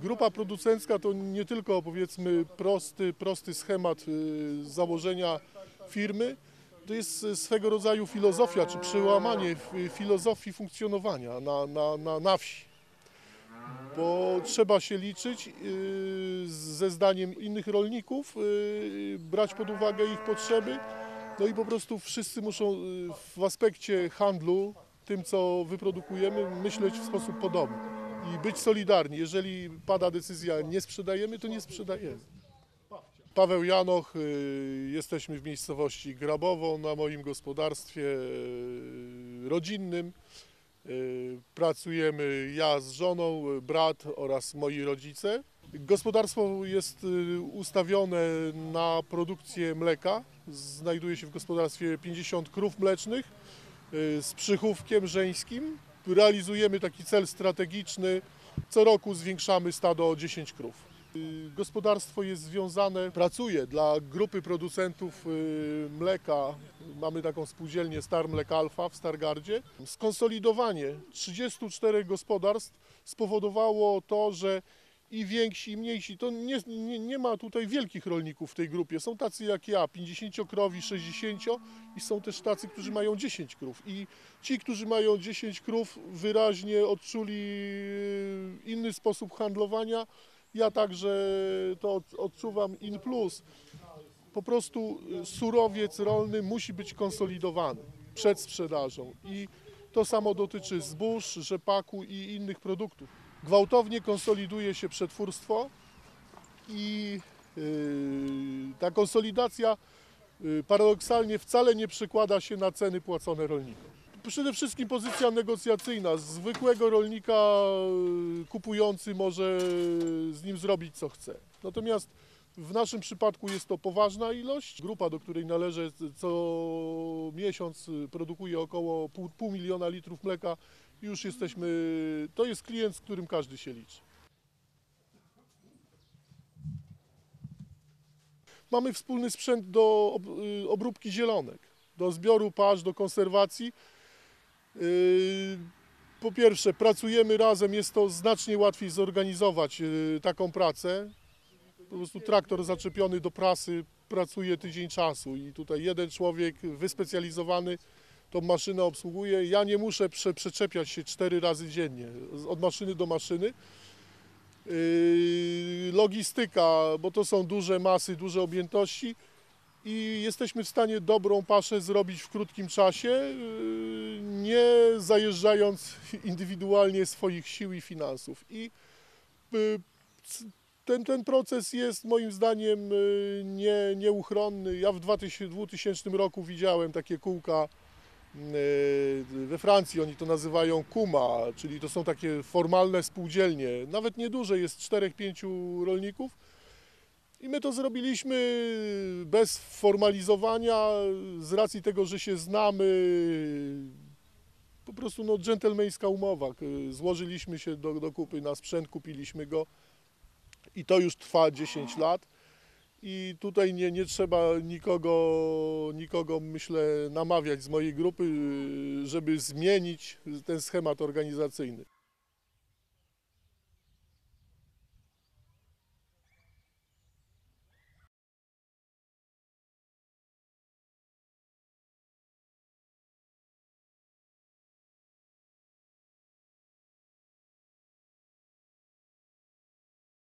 Grupa producencka to nie tylko powiedzmy prosty, prosty schemat y, założenia firmy, to jest y, swego rodzaju filozofia czy przełamanie filozofii funkcjonowania na, na, na, na wsi. Bo trzeba się liczyć y, ze zdaniem innych rolników, brać pod uwagę ich potrzeby. No i po prostu wszyscy muszą w aspekcie handlu, tym co wyprodukujemy, myśleć w sposób podobny i być solidarni. Jeżeli pada decyzja nie sprzedajemy, to nie sprzedajemy. Paweł Janoch, y, jesteśmy w miejscowości Grabowo na moim gospodarstwie y, rodzinnym. Y, Pracujemy ja z żoną, brat oraz moi rodzice. Gospodarstwo jest ustawione na produkcję mleka. Znajduje się w gospodarstwie 50 krów mlecznych z przychówkiem żeńskim. Realizujemy taki cel strategiczny. Co roku zwiększamy stado o 10 krów. Y, Gospodarstwo jest związane, pracuje dla grupy producentów y, mleka. Mamy taką spółdzielnię Star Mlek Alfa w Stargardzie. Skonsolidowanie 34 gospodarstw spowodowało to, że i więksi, i mniejsi, to nie, nie, nie ma tutaj wielkich rolników w tej grupie. Są tacy jak ja, 50-krowi, 60 i są też tacy, którzy mają 10 krów. I ci, którzy mają 10 krów, wyraźnie odczuli y, inny sposób handlowania. Ja także to od- odczuwam in plus. Po prostu y, surowiec rolny musi być konsolidowany przed sprzedażą i to samo dotyczy zbóż, rzepaku i innych produktów. Gwałtownie konsoliduje się przetwórstwo i y, ta konsolidacja y, paradoksalnie wcale nie przekłada się na ceny płacone rolnikom. Przede wszystkim pozycja negocjacyjna. Zwykłego rolnika y, kupujący może z nim zrobić co chce. Natomiast w naszym przypadku jest to poważna ilość. Grupa, do której należę, co miesiąc produkuje około pół, pół miliona litrów mleka. Już jesteśmy, to jest klient, z którym każdy się liczy. Mamy wspólny sprzęt do y, obróbki zielonek, do zbioru pasz, do konserwacji. Yy, Po pierwsze, pracujemy razem, jest to znacznie łatwiej zorganizować yy, taką pracę. Po prostu traktor zaczepiony do prasy pracuje tydzień czasu i tutaj jeden człowiek wyspecjalizowany tą maszynę obsługuje. Ja nie muszę prze, przeczepiać się cztery razy dziennie od maszyny do maszyny. Yy, Logistyka, bo to są duże masy, duże objętości i jesteśmy w stanie dobrą paszę zrobić w krótkim czasie, yy, nie zajeżdżając indywidualnie swoich sił i finansów. I yy, ten, ten proces jest moim zdaniem nie, nieuchronny. Ja w 2000, 2000 roku widziałem takie kółka we Francji, oni to nazywają KUMA, czyli to są takie formalne spółdzielnie, nawet nieduże, jest 4-5 rolników. I my to zrobiliśmy bez formalizowania, z racji tego, że się znamy. Po prostu no, dżentelmeńska umowa. K- Złożyliśmy się do, do kupy na sprzęt, kupiliśmy go i to już trwa 10 lat. I tutaj nie, nie trzeba nikogo, nikogo, myślę, namawiać z mojej grupy, żeby zmienić ten schemat organizacyjny.